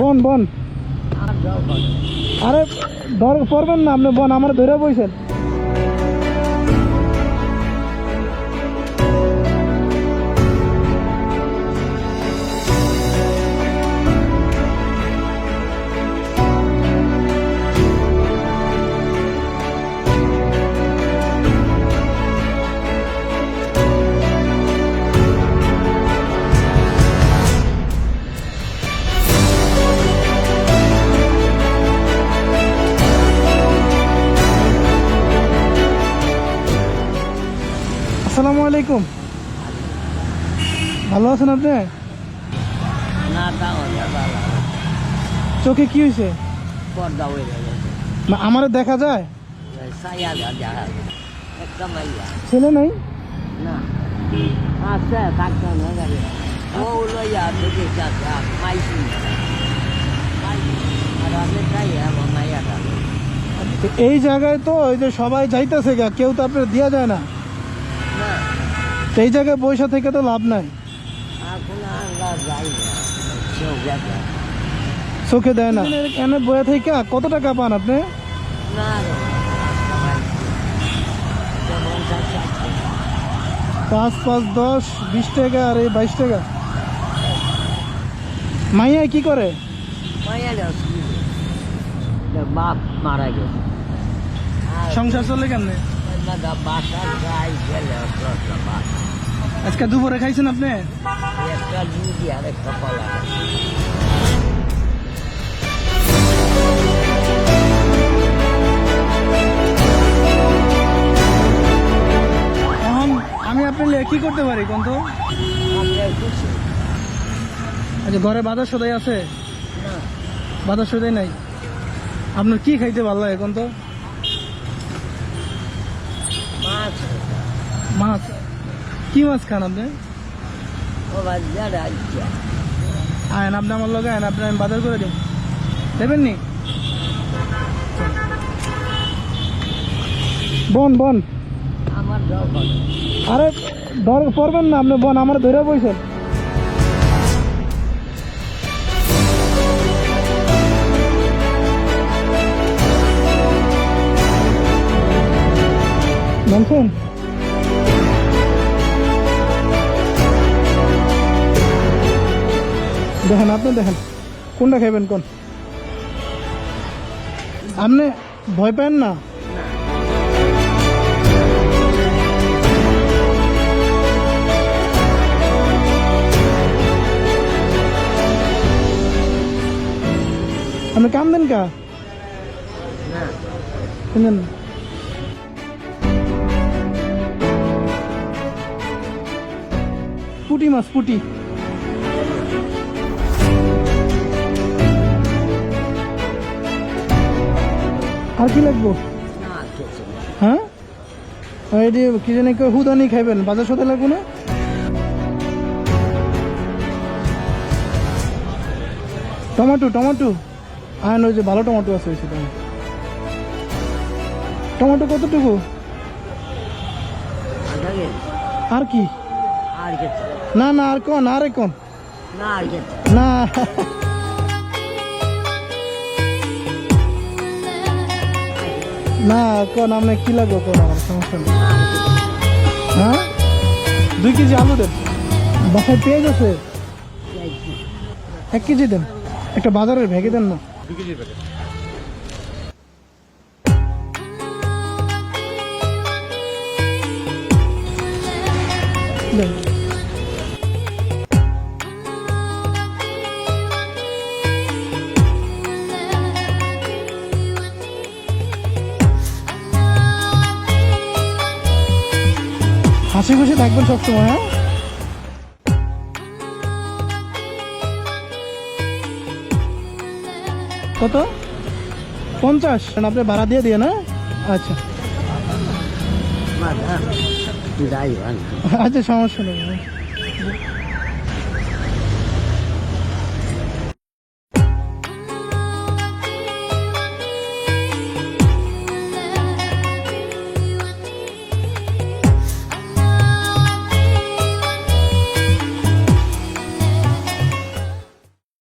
বন বন। আরে ধর পড়বেন না আপনি বন আমার ধরে বইছেন। আসসালামু আলাইকুম। ভালো আছেন আপনি? চোখে কি হয়েছে? হয়ে আমারে দেখা যায়? ছেলে নাই? এই জায়গায় তো ওই যে সবাই যাইতেছে কেউ তো আপনার দেওয়া যায় না। এই জায়গায় পয়সা থেকে তো লাভ নাই। চোখে দেয় না। এনে বয়ে থেকে কত টাকা পান আপনি? পাঁচ পাঁচ, দশ, বিশ টাকা আর এই বাইশ টাকা। মাইয়া কি করে? বাপ মারা গেছে সংসার চলে কেমনে? আজকে দুপুরে খাইছেন আপনি? একটা লুচি আর একটা কলা। এখন আমি আপনার কি করতে পারি কোন তো আচ্ছা ঘরে বাজার সদাই আছে? বাজার সদাই নাই? আপনার কি খাইতে ভালো লাগে কোন তো মাছ। মাছ? কি মাছ খান আপনি? ও বাজার আয়ন আপনি আমার লগে আয়ন আপনি আমি বাজার করে দিন দেবেন নি? বন বন। আমার আরে ধর পড়বেন না আপনি বন আমার ধরে বইছেন। দেখেন, আপনি দেখেন। কোনটা খাইবেন কোন? আপনি ভয় পেন না? আপনি কাম দেন কা পুটি মাছ, পুটি। আর কি লাগবো। হ্যাঁ? এটি কি জানি হুদানি খাইবেন বাজার সাথে লাগবো না? Tomato tomato. হ্যাঁ ওই যে ভালো টমেটো আছে ওই সেটা। টমেটো কতটুকু? আর কি? না না আর কোন আরে কোন? না। না কোন আপনার কি লাগবে কোন? আমার সমস্যা নেই। হ্যাঁ? দুই কেজি আলু দেন। বাসায় পেঁয়াজ আছে? এক কেজি দেন। একটা বাজারের ভেগে দেন না। দেন। হাসি খুশি থাকবেন সবসময় হ্যাঁ কত পঞ্চাশ আপনি ভাড়া দিয়ে দিয়ে না আচ্ছা আচ্ছা সমস্যা নেই